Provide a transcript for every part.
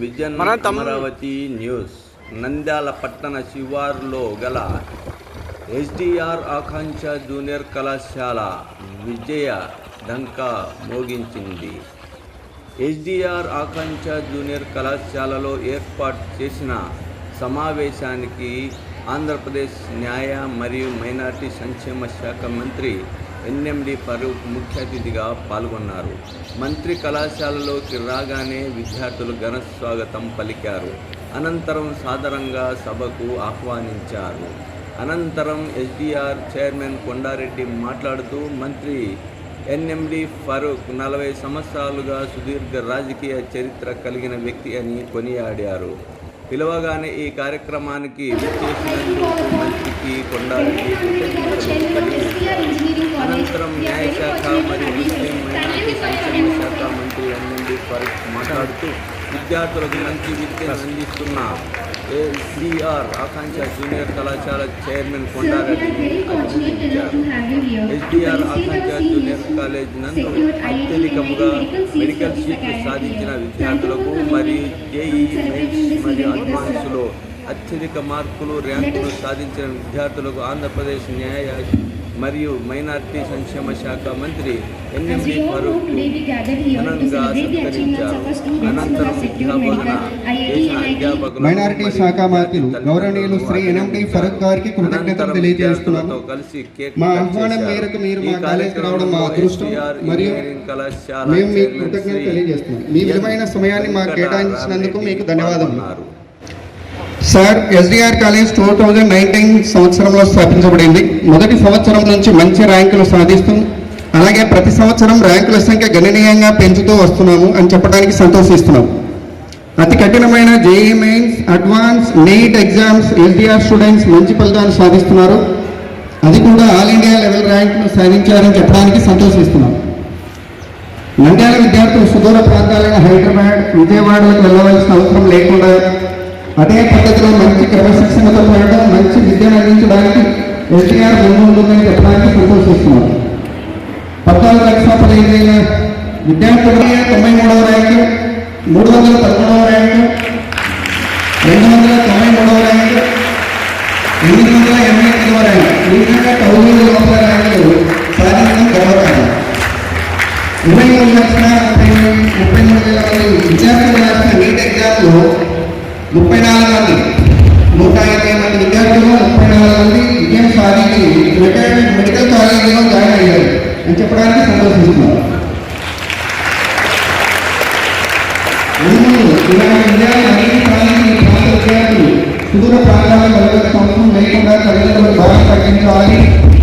Vision. Amaravati news Nandyal పట్టణ శివారులో గల ఎస్డిఆర్ ఆకాంక్ష జూనియర్ కళాశాల విజయ డంకా మోగించింది ఎస్డిఆర్ ఆకాంక్ష జూనియర్ కళాశాలలో ఏర్పాటు చేసిన సమావేశానికి ఆంధ్రప్రదేశ్ న్యాయ మరియు మైనార్టీ సంక్షేమ శాఖ మంత్రి ఎన్ఎండి ఫరూక్ ముఖ్య అతిథిగా పాల్గొన్నారు. మంత్రి కళాశాలలోకి రాగానే విద్యార్థులు ఘన స్వాగతం పలికారు. అనంతరం సాదరంగా సభకు ఆహ్వానించారు. అనంతరం ఎస్డిఆర్ చైర్మన్ కొండారెడ్డి మాట్లాడుతూ మంత్రి ఎన్ఎండి ఫరూక్ నలభై సంవత్సరాలుగా సుదీర్ఘ రాజకీయ చరిత్ర కలిగిన వ్యక్తి అని కొనియాడారు. పిలవగానే ఈ కార్యక్రమానికి విచ్చేసినందుకు మంత్రికి కొండారెడ్డి అనంతరం న్యాయశాఖ మరియు ముస్లిం మైనార్టీ సంక్షేమ శాఖ మంత్రి ఎన్ఎండి ఫరూక్ మాట్లాడుతూ విద్యార్థులకు మంచి విద్యను అందిస్తున్న ఎస్డిఆర్ ఆకాంక్ష జూనియర్ కళాశాల చైర్మన్ కొండారెడ్డిని అభినందించారు. ఎస్డిఆర్ ఆకాంక్ష జూనియర్ కాలేజ్ నందు అత్యధికముగా మెడికల్ సీట్లు సాధించిన విద్యార్థులకు మరియు జేఈ మెయిన్స్ మరియు అడ్వాన్స్లో అత్యధిక మార్కులు ర్యాంకులు సాధించిన విద్యార్థులకు ఆంధ్రప్రదేశ్ న్యాయ మరియు మైనార్టీ సంక్షేమ శాఖ మంత్రి ఎన్ఎండి ఫరూక్ ఘనంగా సత్కరించారు. అనంతరం విద్యాబోధన చేసిన అధ్యాపకులకు మైనారిటీ శాఖ మంత్రులు గౌరవనీయులు శ్రీ ఎన్ఎండి ఫరూక్ గారికి కృతజ్ఞతలు తెలియజేస్తున్నాము కలిసి కేక్ మా ఆహ్వానం. మేరకు మీరు మా కాలేజీకి రావడం మా అదృష్టం మరియు మేము మీకు కృతజ్ఞతలు తెలియజేస్తున్నాం. మీ విలువైన సమయాన్ని మాకు కేటాయించినందుకు మీకు ధన్యవాదములు. Sir SDR college two thousand nineteen సంవత్సరంలో స్థాపించబడింది. మొదటి సంవత్సరం నుంచి మంచి ర్యాంకులు సాధిస్తూ అలాగే ప్రతి సంవత్సరం ర్యాంకుల సంఖ్య గణనీయంగా పెంచుతూ వస్తున్నాము అని చెప్పడానికి సంతోషిస్తున్నాం అతి కఠినమైన JEE mains advance NEET exams SDR students మంచి ఫలితాలు సాధిస్తున్నారు. అది కూడా ఆల్ ఇండియా లెవెల్ ర్యాంకులు సాధించారని చెప్పడానికి సంతోషిస్తున్నాం. నంద్యాల విద్యార్థులు సుదూర ప్రాంతాలైన హైదరాబాద్ విజయవాడలకు వెళ్ళవలసిన అవసరం లేకుండా అదే పద్ధతిలో మంచి క్రమశిక్షణతో పాటు మంచి విద్యను అందించడానికి ఎస్టీఆర్ ముందుంటుందని చెప్పడానికి సంతోషిస్తున్నాం పద్నాలుగు లక్షల పదిహేను వేల విద్యార్థులు తొంభై మూడవ ర్యాంకు మూడు వందల పదమూడవ ర్యాంకు రెండు వందల తొంభై మూడవ ర్యాంకు ఎనిమిది వందల ఎనభై ఎనిమిదవ ర్యాంకు. ఈ విధంగా తొమ్మిది లోపల ర్యాంకులు సాధించడం గర్వకారణం ఇరవై మూడు లక్షల ముప్పై మూడు వేల మంది విద్యార్థులు రాసిన నీట్ ఎగ్జామ్లో ముప్పై నాలుగు మంది. నూట ఇరవై మంది విద్యార్థులు ముప్పై నాలుగు మంది విజయం సాధించి రిటైర్డ్ మెడికల్ కాలేజీలో జాయిన్ అయ్యారు. అని చెప్పడానికి సంతోషిస్తున్నాను. ముందు ఇలాంటి విజయాలు అన్ని సాధించిన ఈ ప్రాంత విద్యార్థులు సుదూర ప్రాంతాలకు వెళ్ళవలసిన అవసరం లేకుండా తల్లిదండ్రుల భారం తగ్గించాలని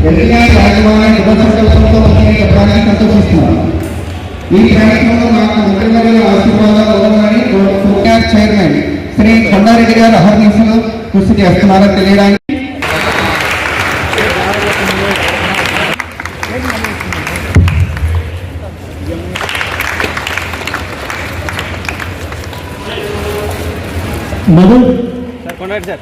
ఎన్టీఆర్ యాజమాన్య శుభ సంకల్పంతో ఉందని చెప్పడానికి సంతోషిస్తున్నాను. ఈ కార్యక్రమంలో నాకు ముఖ్యమైన ఆశీర్వాదాలు ఇవ్వాలని కోరుకుంటున్నారు చైర్మన్ శ్రీ కొండారెడ్డి గారు అహర్నిశలు కృషి చేస్తున్నారని తెలియడానికి Madhu sir Kondareddy sir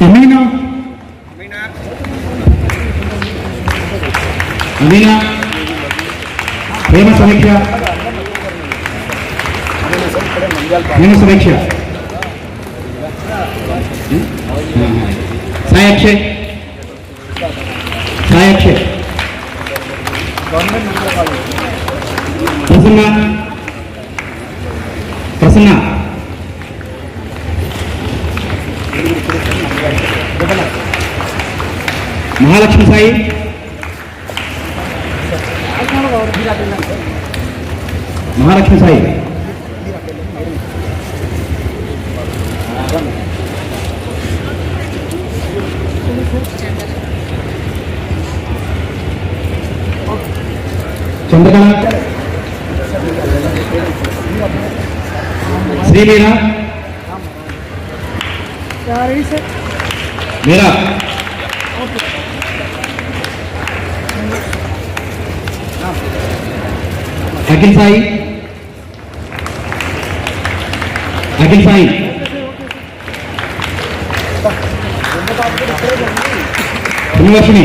Emina. Emina. Emina. Prema Samekhya. Prema Samekhya. Sai Akshay. प्रसन्न। महालक्ष्मी साई। महालक्ष्मी साई। चंद्रकला। శ్రీలీల మీరా అఖిల్ సాయి అఖిల్ సాయి పుణ్యలక్ష్మి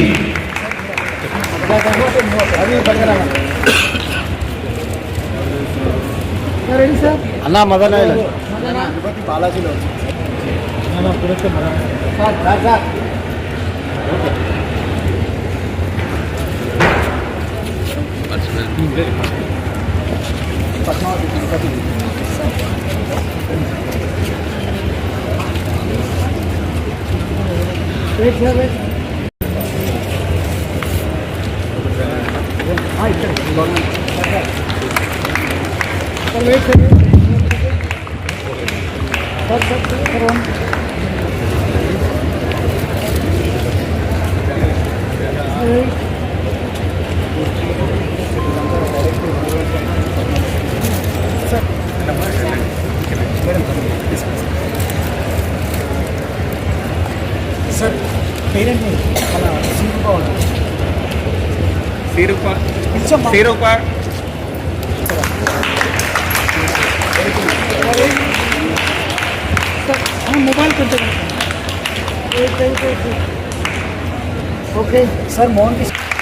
అన్న మదన్ బాలాజీలో Sir parent మన సిరుప ఇచ్చమ్మా సిరుప मोबाइल कर देगा ओके सर मोहन की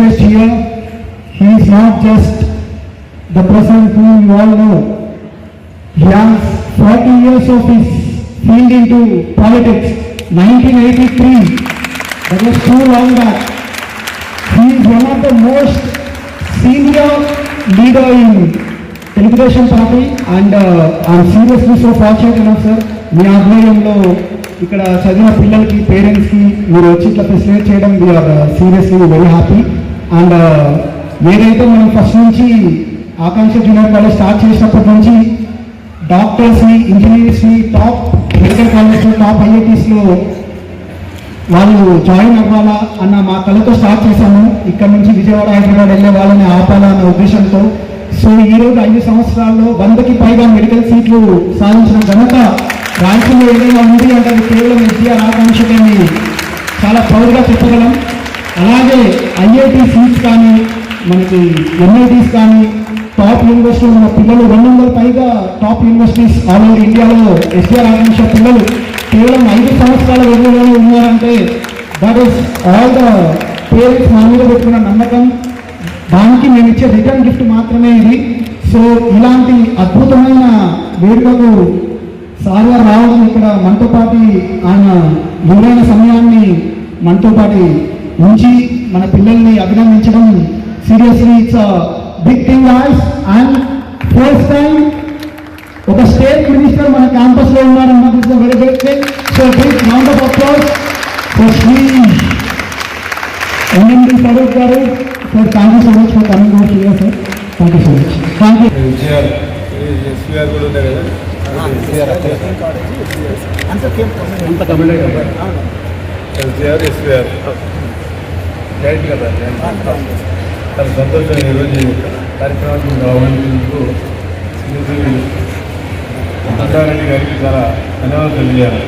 guest here, he is not just the person whom you all know. He has 40 years of his field into politics, 1983. That was too long back. He is one of the most senior leader in Telugu Desam party and I'm seriously so fortunate enough sir మీ ఆధ్వర్యంలో ఇక్కడ చదివిన పిల్లలకి పేరెంట్స్కి మీరు వచ్చి ఇట్లా facilitate చేయడం we're seriously very happy and uh, ఏదైతే మనం ఫస్ట్ నుంచి ఆకాంక్ష జూనియర్ కాలేజ్ స్టార్ట్ చేసినప్పటి నుంచి డాక్టర్స్ని ఇంజనీర్స్ని టాప్ మెడికల్ కాలేజ్లో టాప్ ఐఐటీస్లో వాళ్ళు జాయిన్ అవ్వాలా అన్న మా కళతో స్టార్ట్ చేశాము. ఇక్కడ నుంచి విజయవాడ హైదరాబాద్ వెళ్ళే వాళ్ళని ఆపాలా అన్న ఉద్దేశంతో. సో ఈ రోజు ఐదు సంవత్సరాల్లో వందకి పైగా మెడికల్ సీట్లు సాధించిన ఘనత రాయలసీమలో ఏదైనా ఉంది అంటే కేవలం విద్య ఆకాంక్షని చాలా ప్రౌడ్గా చెప్పగలం. అలాగే ఐఐటి సీట్స్ కానీ మనకి ఎంఐటీస్ కానీ టాప్ యూనివర్సిటీలో ఉన్న పిల్లలు రెండు వందల పైగా టాప్ యూనివర్సిటీస్ ఆల్ ఓవర్ ఇండియాలో ఎస్ఆర్ ఆకాంక్ష పిల్లలు కేవలం ఐదు సంవత్సరాల వ్యవధిలోనే ఉన్నారంటే that is all the parents మా మీద పెట్టుకున్న నమ్మకం. దానికి మేము ఇచ్చే రిటర్న్ గిఫ్ట్ మాత్రమే ఇది. సో ఇలాంటి అద్భుతమైన వేడుకకు సార్ గారు రావడం ఇక్కడ మనతో పాటు ఆయన విలువైన సమయాన్ని మనతో పాటు ఉంచి మన పిల్లల్ని అభినందించడం seriously it's big thing guys and first time ఒక స్టేట్ మినిస్టర్ మన క్యాంపస్లో ఉన్నారన్న this very big thing so big round of applause for Shri NMD Swaroop garu sir thank you so much for coming over here sir thank you so much thank you ఉంటాయి కదా? అంత came NTR SVR joint కదా చాలా సంతోషంగా ఈరోజు ఈ కార్యక్రమానికి ఆహ్వానించినందుకు శ్రీమతి సంగారెడ్డి గారికి చాలా ధన్యవాదాలు తెలియాలి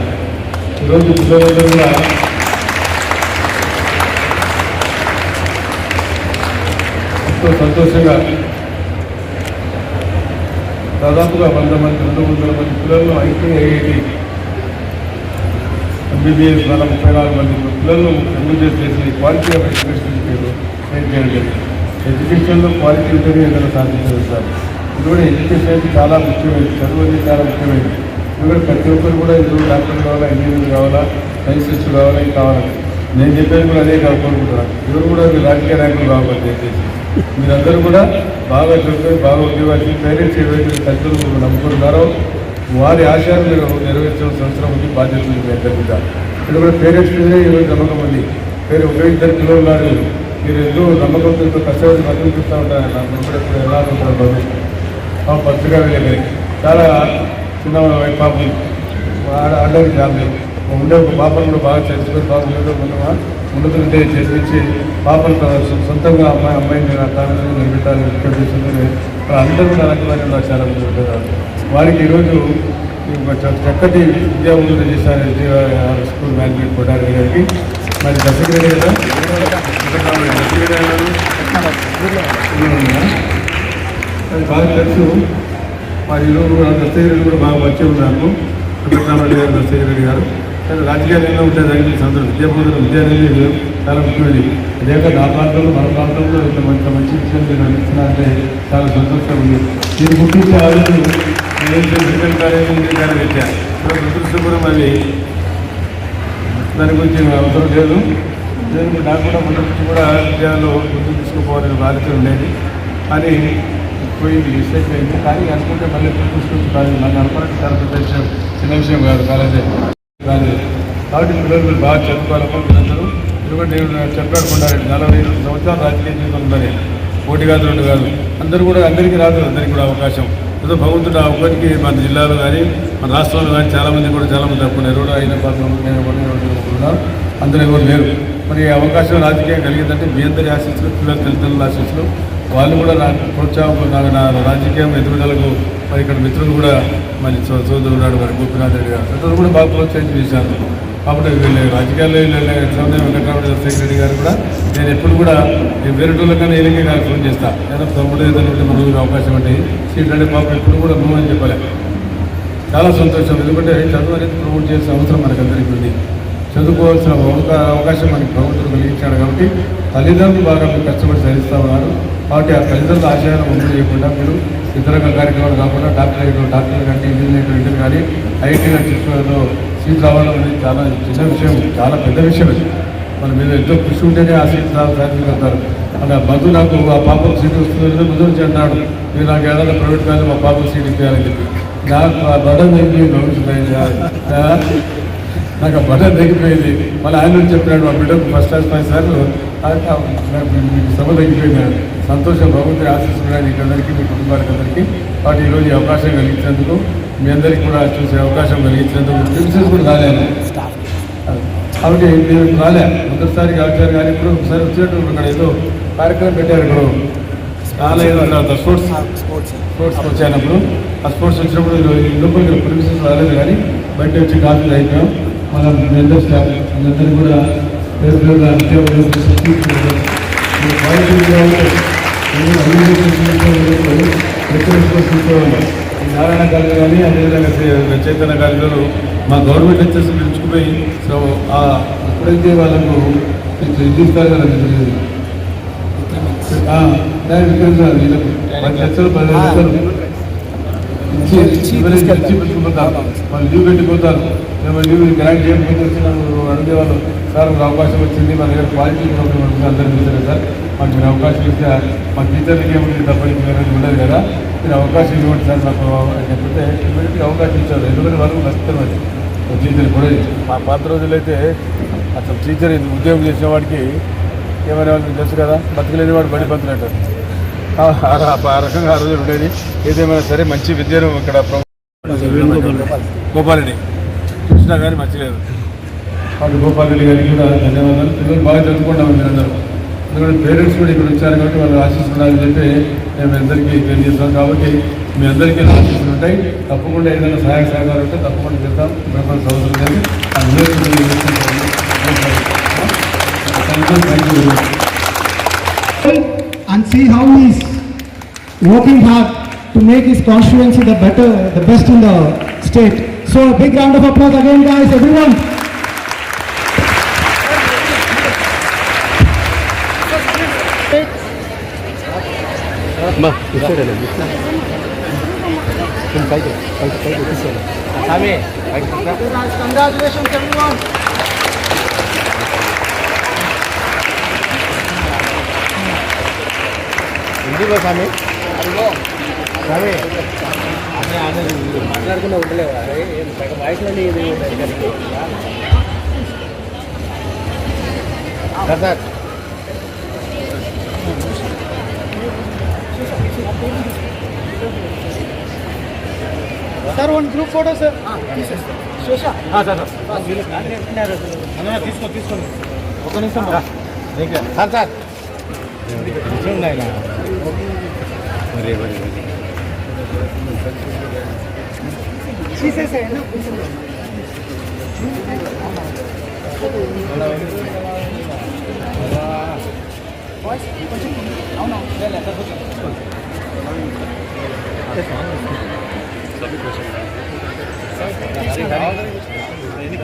ఈరోజు పిల్లలందరూ కూడా ఎంతో సంతోషంగా దాదాపుగా వంద మంది రెండు వందల మంది పిల్లలను ఐటీ ఐఐటి ఎంబీబీఎస్ ద్వారా ముప్పై నాలుగు మంది పిల్లలను ఎంబీబీఎస్ చేసి క్వాలిటీ ఆఫ్ ఎడ్యుకేషన్ పేరు చేయడం చేయలేదు ఎడ్యుకేషన్లో క్వాలిటీ ఉంటేనే ఏదైనా సాధించదు సార్. ఇది కూడా ఎడ్యుకేషన్ అయితే చాలా ముఖ్యమైనది. చదువు అనేది చాలా ముఖ్యమైనది. ఇది కూడా ప్రతి ఒక్కరు కూడా ఇప్పుడు డాక్టర్ కావాలా ఇంజనీర్ కావాలా సైన్సిస్ట్ కావాలా ఇది కావాలి? నేను చెప్పేది కూడా అదే కాదు కోరుకుంటున్నాను ఎవరు కూడా మీరు రాజకీయ నాయకులు కావాలి దయచేసి. మీరందరూ కూడా బాగా చదువుకొని బాగా ఉద్యోగాలు పేరెంట్స్ ఏవైతే తల్లిదండ్రులు నమ్ముకుంటున్నారో వారి ఆశయాలు మీరు నెరవేర్చాల్సిన సంవత్సరం ఉంది బాధ్యత ఉంది ఇక్కడ కూడా పేరెంట్స్ మీదే ఈరోజు నమ్మకం ఉంది. పేరు ఒక ఇద్దరు పిల్లలు ఉన్నారు మీరు ఎంతో నమ్మకంతో ఎంతో కష్టపడి బతుకుతూ ఉంటారు? నాకు ఎలా ఉంటారు బాబు? మా పత్రికా వెళ్ళి చాలా చిన్న పాపం ఆడ ఫ్యామిలీ ఉండే ఒక పాపను కూడా బాగా చదువుకొని బాగా ఉండడం మనమా ఉన్నతుంటే చదివించి పాపను సొంతంగా అమ్మాయి అమ్మాయిని నా తాను నిలబెట్టాలని రిక్వెస్ట్ చేస్తుంది అందరూ కూడా అలాంటి చాలా మంది ఉంటారు. వారికి ఈరోజు చక్కటి విద్యా ఉన్నత చేశారు స్కూల్ మేనేజ్మెంట్ కొట్టారి గారికి. మరి దశగిరి అది బాగా తెలుసు. మా ఈరోజు దస్తగిరి కూడా బాగా వచ్చి ఉన్నాము వెంకటరామరెడ్డి గారు దస్తగిరి గారు. కానీ రాజకీయాలు ఎన్నో ఉంటాయి దానికి సందర్భం విద్యాబోధన విద్య చాలా ముఖ్యమైనది. అదేక నా ప్రాంతంలో మన ప్రాంతంలో ఇంత మంచి మంచి విషయం మీరు అందిస్తున్నారంటే చాలా సంతోషంగా ఉంది. మీరు గుర్తించే ఆలోచన నేను ప్రిన్సిపల్ కాలేజ్ ఇంజనీరింగ్ విద్య దురదృష్టపురం అది దాని గురించి అవసరం లేదు. నేను నాకు కూడా మొదటి నుంచి కూడా విద్యాలో ముందుకు తీసుకుపోవాలని బాధ్యత ఉండేది. అని పోయింది మిస్టేక్ అయింది కానీ అనుకుంటే మళ్ళీ తీసుకొచ్చి కాదు. నన్ను అనుకోవడానికి చాలా పెద్ద విషయం చిన్న విషయం కాదు కాలేజీ. కాదు కాబట్టి పిల్లలు మీరు బాగా చదువుకోవాలమ్మా మీరందరూ ఎందుకంటే నేను చెప్పాడుకున్నారండి నలభై రెండు సంవత్సరాలు రాజకీయ జీవితం ఉందని. ఒకటి కాదు రెండు కాదు. అందరూ కూడా అందరికీ రాదు అందరికీ కూడా అవకాశం. ఏదో భగవంతుడు ఆ ఒక్కరికి మన జిల్లాలో కానీ మన రాష్ట్రంలో కానీ చాలామంది కూడా చాలామంది మంది తక్కువ ఎవరు అయిన కూడా అందరూ ఎవరు లేరు. మరి అవకాశం రాజకీయం కలిగిందంటే మీ అందరి ఆశీస్సులు పిల్లల తల్లిదండ్రుల ఆశీస్సులు. వాళ్ళు కూడా నాకు ప్రోత్సాహం నాకు నా రాజకీయం ఎదుగుదలకు మరి ఇక్కడ మిత్రులు కూడా మరి సో- సోదరుడు మరి గోపినాథ్ రెడ్డి గారు. అతను కూడా బాగా ప్రోత్సహించి చేశాను కాబట్టి వీళ్ళు రాజకీయాల్లో ఎగ్జామ్ వెంకటరామరెడ్డి రెడ్డి గారు కూడా నేను ఎప్పుడు కూడా నేను వేరే కన్నా ఏలికే గారు ఫోన్ చేస్తా. లేదా తమ్ముడు ఏదైనా ఉంటే అవకాశం అంటే సీట్లు అంటే పాపం ఎప్పుడు కూడా నువ్వు అని చెప్పలే. చాలా సంతోషం. ఎందుకంటే చదువు అనేది ప్రమోట్ చేసే అవసరం మనకందరికీ ఉంది. చదువుకోవాల్సిన అవకాశం మనకి ప్రభుత్వం కలిగించాడు కాబట్టి తల్లిదండ్రులు బాగా మీరు కష్టపడి చదివిస్తూ ఉన్నారు. కాబట్టి ఆ తల్లిదండ్రుల ఆశయాలను ముందు చేయకుండా మీరు ఇతర కార్యక్రమాలు కాకుండా డాక్టర్ అయ్యడం డాక్టర్ కానీ ఇంజనీర్ ఇంటర్ కానీ ఐటీ చిత్రంలో సీట్ రావడం అనేది చాలా చిన్న విషయం చాలా పెద్ద విషయం అది మన మీద ఎంతో కృషి ఉంటేనే ఆ సీట్ సాధించగలుగుతారు. అలా మధు నాకు ఆ పాపకు సీట్ వస్తుందని ముందు నుంచి అంటాడు మీరు నాకు ఏదైనా ప్రైవేట్ కాలేజ్ మా పాపకు సీట్ ఇచ్చేయాలని చెప్పి. నాకు ఆ బటన్ తగ్గిపోయింది నాకు ఆ బటన్ తగ్గిపోయింది. మళ్ళీ ఆయన నుంచి చెప్పినాడు మా బిడ్డకు ఫస్ట్ క్లాస్ ఫైవ్ సార్లు సభ తగ్గిపోయింది సంతోషం భగవంతుడి ఆశిస్తున్నాడు మీకు అందరికీ మీ కుటుంబానికి అందరికీ. వాటి ఈరోజు అవకాశం కలిగించినందుకు మీ అందరికీ కూడా చూసే అవకాశం కలిగించినందుకు ప్రిన్సెస్ కూడా రాలేదు. కాబట్టి నేను రాలే మొదటిసారి వచ్చారు కానీ ఇప్పుడు ఒకసారి వచ్చినట్టు ఇక్కడ ఏదో కార్యక్రమం పెట్టారు ఇక్కడ రాలేదు తర్వాత స్పోర్ట్స్ స్పోర్ట్స్. స్పోర్ట్స్ వచ్చానప్పుడు ఆ స్పోర్ట్స్ వచ్చినప్పుడు ఈ లోపలికి పర్మిషన్స్ రాలేదు కానీ బయట వచ్చి కాఫీ అయిపోయాం మనం అందరూ స్టాఫ్ అందరినీ కూడా పేరు. ఈ నారాయణ గారు కానీ అదేవిధంగా చైతన్య గారు మా గవర్నమెంట్ వచ్చేసి పిలుచుకుపోయి సో ఆ ఎప్పుడైతే వాళ్ళకు ఇస్తారు కదా సార్ వీళ్ళకు పది లక్షలు పది లక్షలు ఇచ్చి ఇచ్చి పెట్టుకుపోతారు వాళ్ళు లీవ్ పెట్టిపోతారు. మేము లీవ్ గ్రాంట్ చేయకపోతే వచ్చి నన్ను అడిగే వాళ్ళు సార్ ఒక అవకాశం వచ్చింది మన దగ్గర క్వాలిటీ ప్రాబ్లం తెలుసు కదా మాకు మీరు అవకాశం ఇస్తే మా టీచర్లకి ఏముంది తప్ప ఉండదు కదా. మీరు అవకాశం ఇవ్వండి సార్ నాకు అని చెప్తే అవకాశం ఇచ్చారు. ఎందుకంటే వరకు నష్టం అది. టీచర్ కూడా మా పాత రోజులైతే అసలు టీచర్ ఇది ఉద్యోగం చేసిన వాడికి ఏమైనా వాళ్ళకి తెలుసు కదా? బతకలేని వాడు బడి పంతులంట. ఆ రకంగా ఆ రోజులు ఉండేది. ఏదేమైనా సరే మంచి విద్యను ఇక్కడ గోపాలరెడ్డి. చూసినా కానీ మంచిలేదు కాబట్టి గోపాలరెడ్డి గారికి కూడా ధన్యవాదాలు. పిల్లలు బాగా చదువుకుంటాం మీరందరూ ఎందుకంటే పేరెంట్స్ కూడా ఇక్కడ వచ్చారు కాబట్టి వాళ్ళు ఆశిస్తున్నారని చెప్పి మేము అందరికీ తెలియజేస్తాం కాబట్టి మీ అందరికీ నా ఉంటాయి. తప్పకుండా ఏదైనా సహాయ సహకారం ఉంటే తప్పకుండా చేద్దాం. భయపడాల్సిన అవసరం లేదు. and see how he is working hard to make his constituency the better, the best in the state. So a big round of applause again, guys, everyone. మా ఇస్తాడు పైకి పైకి పైకి తీసుకోండి స్వామి కంగ్రాచులేషన్స్ ఎవ్రీవన్ ఎందుకో స్వామి స్వామి మాట్లాడుకున్నా ఉండలేవా? ఇది. Sir. Sir one group photo sir తీసుకో తీసుకోండి ఒక నిమిషం సార్ సార్. తీసేసేయండి. కొంచెం అవునా? లేదు ఎన్ని